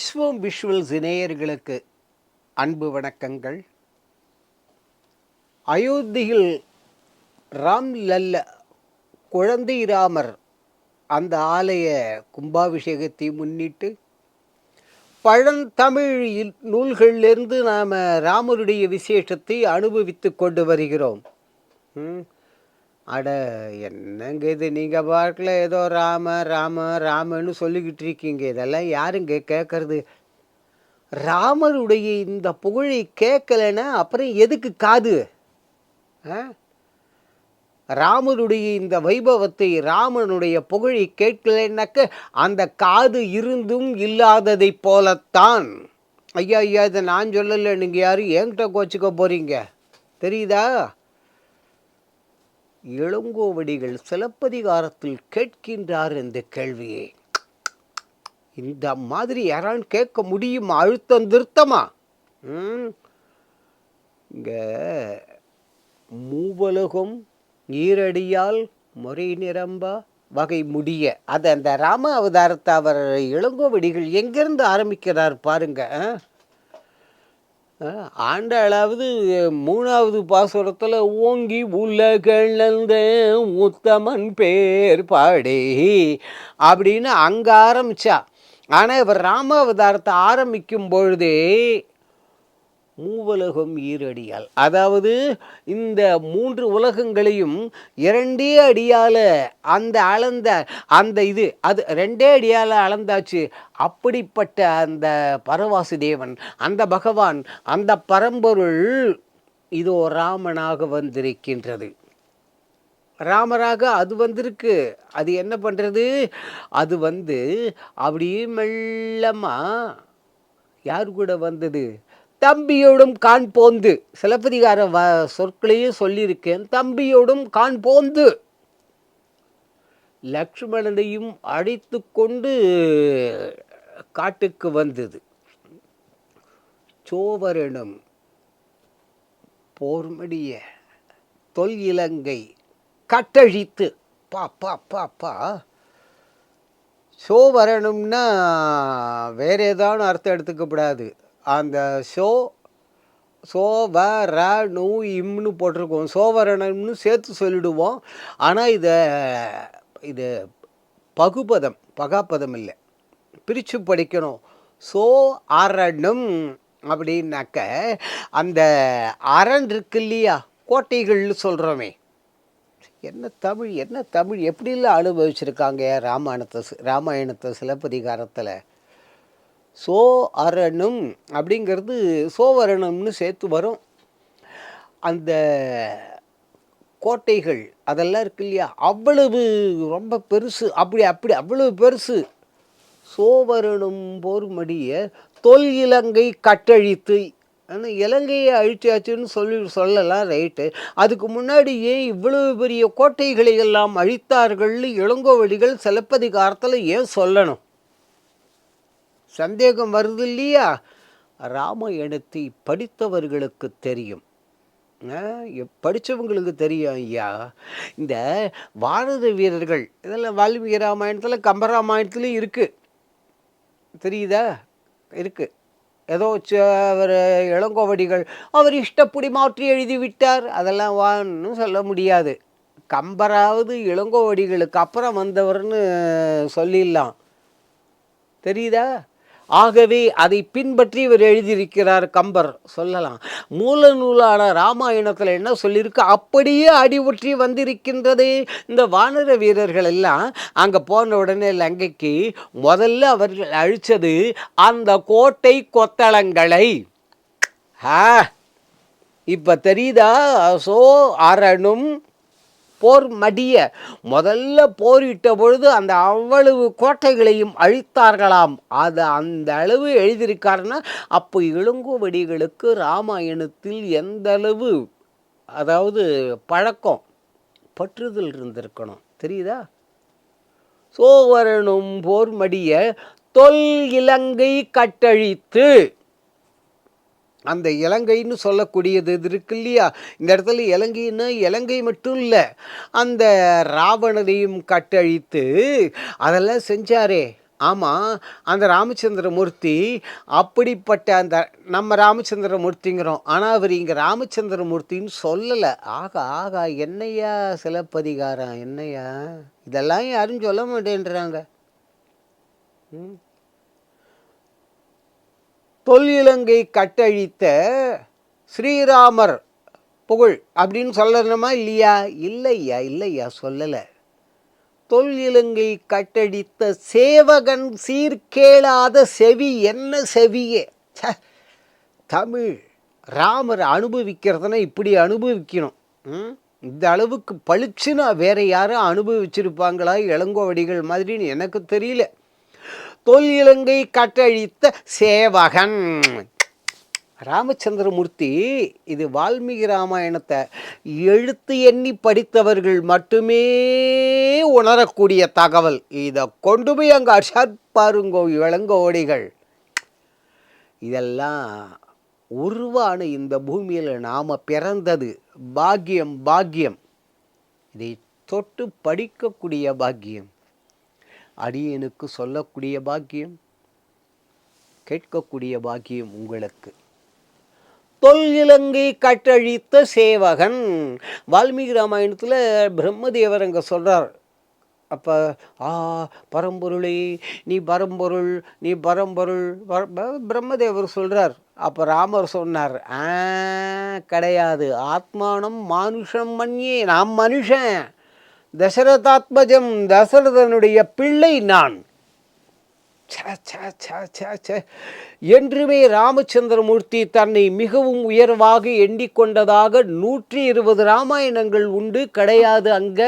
விஸ்வம் visuals இணையர்களுக்கு அன்பு வணக்கங்கள் அயோத்தியில் ராம் லல்ல குழந்தை ராமர் அந்த ஆலய கும்பாபிஷேகத்தை முன்னிட்டு பழந்தமிழ் நூல்களிலிருந்து நாம் ராமருடைய விசேஷத்தை அனுபவித்து கொண்டு வருகிறோம் ம். அட என்னங்க இது? நீங்கள் பாட்டில் ஏதோ ராம ராம ராமன்னு சொல்லிக்கிட்டு இருக்கீங்க. இதெல்லாம் யாருங்க கேட்கறது ராமருடைய இந்த புகழை கேட்கலைன்னா அப்புறம் எதுக்கு காது? ஆ? ராமருடைய இந்த வைபவத்தை ராமனுடைய புகழை கேட்கலைன்னாக்க அந்த காது இருந்தும் இல்லாததைப் போலத்தான். ஐயா ஐயா இதை நான் சொல்லலை நீங்கள் யாரும் என்கிட்ட கோச்சிக்க போகிறீங்க தெரியுதா? இளங்கோவடிகள் சிலப்பதிகாரத்தில் கேட்கின்றார் இந்த கேள்வியை. இந்த மாதிரி யாரான்னு கேட்க முடியுமா? அழுத்தம் திருத்தமா? ம். இங்கே மூவலகம் ஈரடியால் முறை நிரம்ப வகை முடிய. அது அந்த ராம அவதாரத்தை அவர் இளங்கோவடிகள் எங்கேருந்து ஆரம்பிக்கிறார் பாருங்க ஆ, ஆண்டாளாவது மூணாவது பாசுரத்தில் ஓங்கி உலகளந்த உத்தமன் பேர் பாடே அப்படின்னு அங்கே ஆரம்பிச்சா. ஆனால் இவர் ராமாவதாரத்தை ஆரம்பிக்கும் பொழுதே மூவலகம் ஈரடியால். அதாவது இந்த மூன்று உலகங்களையும் இரண்டே அடியால் அந்த அளந்த அந்த இது அது ரெண்டே அடியால் அளந்தாச்சு. அப்படிப்பட்ட அந்த பரவாசுதேவன் அந்த பகவான் அந்த பரம்பொருள் இதோ ராமனாக வந்திருக்கின்றது. ராமராக அது வந்திருக்கு. அது என்ன பண்ணுறது அது வந்து அப்படியே மெல்லமாக யார் கூட வந்தது? தம்பியோடும் காண்போந்து சிலப்பதிகார வ சொற்களையும் சொல்லியிருக்கேன். தம்பியோடும் காண்போந்து லக்ஷ்மணனையும் அழைத்து கொண்டு காட்டுக்கு வந்தது. சோவரனும் போர்மடிய தொல் இலங்கை கட்டழித்து பா பா பா பா. ஷோ வரணும்னா வேற ஏதாவது அர்த்தம் எடுத்துக்கப்படாது. அந்த ஷோ சோ வ ர நூ இம்னு போட்டிருக்கோம். சோவரணம்னு சேர்த்து சொல்லிடுவோம். ஆனால் இதை இது பகுபதம் பகாப்பதம் இல்லை. பிரித்து படிக்கணும். சோ அரணும் அப்படின்னாக்க அந்த அரண் இருக்கு இல்லையா? கோட்டைகள்னு சொல்கிறோமே என்ன தமிழ் என்ன தமிழ்? எப்படிலாம் அனுபவிச்சிருக்காங்க ராமாயணத்தை ராமாயணத்தை சிலப்பதிகாரத்தில்? சோ அரணும் அப்படிங்கிறது சோவரணம்னு சேர்த்து வரும். அந்த கோட்டைகள் அதெல்லாம் இருக்கு இல்லையா? அவ்வளவு ரொம்ப பெருசு அப்படி அப்படி அவ்வளவு பெருசு. சோவரணும் போர்மடிய தொல் இலங்கை கட்டழித்து ஆனால் இலங்கையை அழிச்சாச்சுன்னு சொல்லி சொல்லலாம் ரைட்டு. அதுக்கு முன்னாடி ஏன் இவ்வளவு பெரிய கோட்டைகளை எல்லாம் அழித்தார்கள்னு இளங்கோவடிகள் சிலப்பதிகாரத்தில் ஏன் சொல்லணும்? சந்தேகம் வருது இல்லையா? ராமாயணத்தை படித்தவர்களுக்கு தெரியும். படித்தவங்களுக்கு தெரியும் ஐயா. இந்த பாரத வீரர்கள் இதெல்லாம் வால்மீகி ராமாயணத்தில் கம்பராமாயணத்துலையும் இருக்குது தெரியுதா? இருக்குது ஏதோ ச- அவர் இளங்கோவடிகள் அவர் இஷ்டப்படி மாற்றி எழுதி விட்டார் அதெல்லாம் வான்னு சொல்ல முடியாது. கம்பராவது இளங்கோவடிகளுக்கு அப்புறம் வந்தவர்னு சொல்லிடலாம். தெரியுதா? ஆகவே அதை பின்பற்றி இவர் எழுதியிருக்கிறார் கம்பர். சொல்லலாம். மூல நூலான ராமாயணத்தில் என்ன சொல்லியிருக்கு? அப்படியே அடிவுற்றி வந்திருக்கின்றது இந்த வானர வீரர்கள் எல்லாம். அங்கே போன உடனே லங்கைக்கு முதல்ல அவர்கள் அழிச்சது அந்த கோட்டை கொத்தளங்களை. ஆ இப்போ தெரியுதா? சோ அரணும் போர் மடிய முதல்ல போரிட்ட பொழுது அந்த அவ்வளவு கோட்டைகளையும் அழித்தார்களாம். அது அந்த அளவு எழுதியிருக்காருன்னா அப்போ இளங்கோவடிகளுக்கு ராமாயணத்தில் எந்த அளவு அதாவது பழக்கம் பற்றுதல் இருந்திருக்கணும். தெரியுதா? சோவரனும் போர் மடிய தொல் இலங்கை கட்டழித்து அந்த இலங்கைன்னு சொல்லக்கூடியது இது இருக்கு இல்லையா? இந்த இடத்துல இலங்கைன்னா இலங்கை மட்டும் இல்லை அந்த ராவணனையும் கட்டழித்து அதெல்லாம் செஞ்சாரே. ஆமாம் அந்த ராமச்சந்திரமூர்த்தி அப்படிப்பட்ட அந்த நம்ம ராமச்சந்திரமூர்த்திங்கிறோம். ஆனால் அவர் இங்கே ராமச்சந்திரமூர்த்தின்னு சொல்லலை. ஆகா ஆகா என்னையா சிலப்பதிகாரம்? என்னையா? இதெல்லாம் யாரும் சொல்ல மாட்டேன்றாங்க. ம். தொல்லிலங்கை கட்டழித்த ஸ்ரீராமர் புகழ் அப்படின்னு சொல்லணுமா இல்லையா? இல்லையா இல்லையா சொல்லலை. தொல்லிலங்கை கட்டடித்த சேவகன் சீர்கேளாத செவி என்ன செவியே? தமிழ் ராமர் அனுபவிக்கிறதுனா இப்படி அனுபவிக்கணும். ம்? இந்த அளவுக்கு பளிச்சுன்னா வேற யாரும் அனுபவிச்சிருப்பாங்களா? இளங்கோவடிகள் மாதிரின்னு எனக்கு தெரியல. தொல்லிலங்கை கட்டழித்த சேவகன். ராமச்சந்திரமூர்த்தி இது வால்மீகி ராமாயணத்தை எழுத்து எண்ணி படித்தவர்கள் மட்டுமே உணரக்கூடிய தகவல். இதை கொண்டு போய் அங்கே அஷாத் பாருங்கோ இளங்கோடிகள் இதெல்லாம் உருவான இந்த பூமியில் நாம் பிறந்தது. பாக்கியம் பாக்கியம். இதை தொட்டு படிக்கக்கூடிய பாக்கியம். அடியனுக்கு சொல்லக்கூடிய பாக்கியம் கேட்கக்கூடிய பாக்கியம் உங்களுக்கு. தொல் இலங்கை கட்டழித்த சேவகன் வால்மீகி ராமாயணத்தில் பிரம்மதேவர் அங்கே சொல்கிறார் அப்போ ஆ பரம்பொருளே நீ பரம்பொருள் நீ பரம்பொருள். பிரம்மதேவர் சொல்கிறார் அப்போ ராமர் சொன்னார் ஆ கிடையாது. ஆத்மானம் மனுஷம் மண்யே நான் மனுஷன். தசரதாத்மஜம் தசரதனுடைய பிள்ளை நான். ச்ச, என்றுமே ராமச்சந்திரமூர்த்தி தன்னை மிகவும் உயர்வாக எண்ணிக்கொண்டதாக நூற்றி இருபது ராமாயணங்கள் உண்டு கிடையாது அங்க.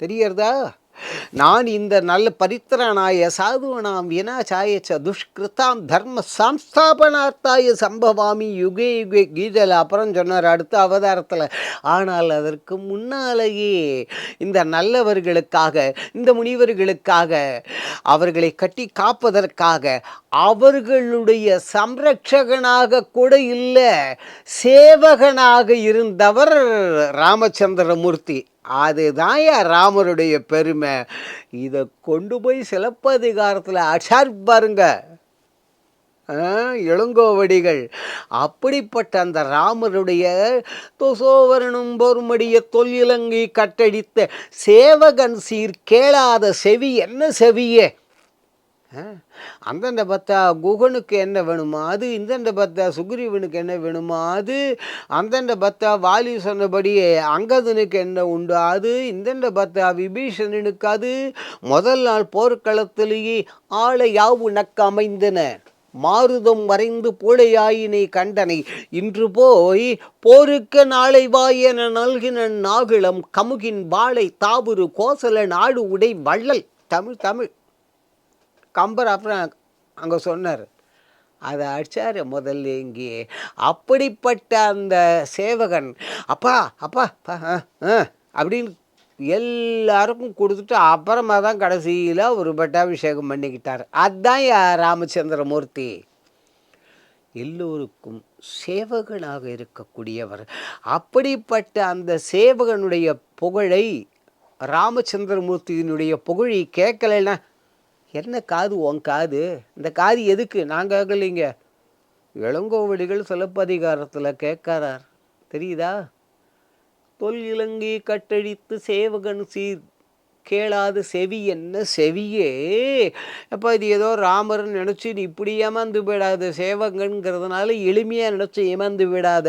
தெரியறதா நான் இந்த நல்ல பரித்திரனாய சாதுவனாம் வினாச்சாயச்ச துஷ்கிருத்தாம் தர்ம சம்ஸ்தாபனார்த்தாய சம்பவாமி யுகே யுகே கீதையில் அப்புறம் சொன்னார் அடுத்த அவதாரத்தில். ஆனால் அதற்கு முன்னாலேயே இந்த நல்லவர்களுக்காக இந்த முனிவர்களுக்காக அவர்களை கட்டி காப்பதற்காக அவர்களுடைய சம்ரட்சகனாக கூட இல்லை சேவகனாக இருந்தவர் ராமச்சந்திரமூர்த்தி. அதுதான் ராமருடைய பெருமை. இதை கொண்டு போய் சிலப்பதிகாரத்தில் அஷார் பாருங்க. ஆ, இளங்கோவடிகள் அப்படிப்பட்ட அந்த ராமருடைய தொசோவரனும் பொறுமடிய தொல்லிலங்கை கட்டடித்த சேவகன் சீர் கேளாத செவி என்ன செவியே? அந்தண்ட பார்த்தா குகனுக்கு என்ன வேணுமா? அது இந்தண்ட பார்த்தா சுக்ரீவனுக்கு என்ன வேணுமா? அது அந்தண்ட பார்த்தா வாலி சொன்னபடியே அங்கதனுக்கு என்ன உண்டு? அது இந்தண்ட பார்த்தா விபீஷணனுக்கு அது முதல் நாள் போர்க்களத்திலேயே ஆளை யாவு நக்க அமைந்தன. மாருதம் வரைந்து பூழையாயினை கண்டனை. இன்று போய் போருக்கு நாளை வாயென நல்கின நாகிலம் கமுகின் வாழை தாவுரு கோசல நாடு உடை வள்ளல். தமிழ் தமிழ். கம்பர் அப்புறம் அங்கே சொன்னார். அதை அடிச்சார் முதல்ல இங்கே. அப்படிப்பட்ட அந்த சேவகன் அப்பா அப்பா அப்பா, அப்படின்னு எல்லாருக்கும் கொடுத்துட்டு அப்புறமா தான் கடைசியில் ஒரு பட்டாபிஷேகம் பண்ணிக்கிட்டார். அதுதான் ராமச்சந்திரமூர்த்தி. எல்லோருக்கும் சேவகனாக இருக்கக்கூடியவர். அப்படிப்பட்ட அந்த சேவகனுடைய புகழை ராமச்சந்திரமூர்த்தியினுடைய புகழை கேட்கலைன்னா என்ன காது? உன் காது. இந்த காது எதுக்கு? நான் கேட்கலைங்க இளங்கோவடிகள் சிலப்பதிகாரத்தில் கேட்கறார். தெரியுதா? தொல் இலங்கை கட்டழித்து சேவகன் சீர் கேளாத செவி என்ன செவியே? அப்போ இது ஏதோ ராமர்னு நினச்சி நீ இப்படி ஏமாந்து விடாத சேவகன்கிறதுனால எளிமையாக நினச்சி ஏமாந்து விடாத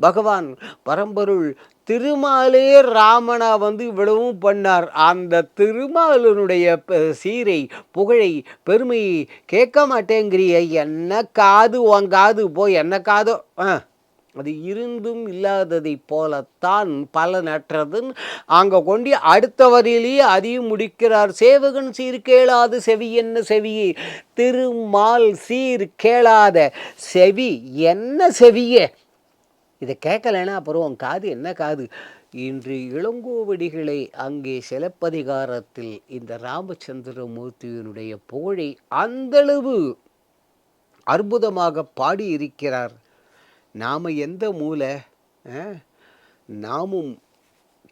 பகவான் பரம்பொருள் திருமாலே ராமனா வந்து இவ்வளவும் பண்ணார். அந்த திருமாலனுடைய சீரை புகழை பெருமையை கேட்க மாட்டேங்கிறிய. என்ன காது உன் காது போய் என்ன காதோ ஆ. அது இருந்தும் இல்லாததைப் போலத்தான் பலனற்றதுன்னு அங்கே கொண்டு அடுத்த வரியிலேயே அதையும் முடிக்கிறார். சேவகன் சீர் கேளாது செவி என்ன செவியே திருமால் சீர் கேளாத செவி என்ன செவியே? இதை கேட்கலைன்னா அப்புறம் உன் காது என்ன காது? இன்று இளங்கோவடிகளை அங்கே சிலப்பதிகாரத்தில் இந்த ராமச்சந்திரமூர்த்தியினுடைய புகழை அந்தளவு அற்புதமாக பாடியிருக்கிறார். நாம் எந்த மூலை ஆ? நாமும்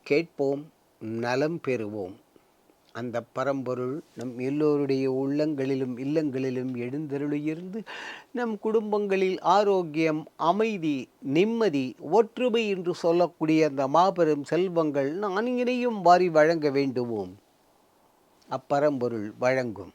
கேட்போம் நலம் பெறுவோம். அந்த பரம்பொருள் நம் எல்லோருடைய உள்ளங்களிலும் இல்லங்களிலும் எழுந்தருளியிருந்து நம் குடும்பங்களில் ஆரோக்கியம் அமைதி நிம்மதி ஒற்றுமை என்று சொல்லக்கூடிய அந்த மாபெரும் செல்வங்கள் நான் இணையும் வாரி வழங்க வேண்டுவோம். அப்பரம்பொருள் வழங்கும்.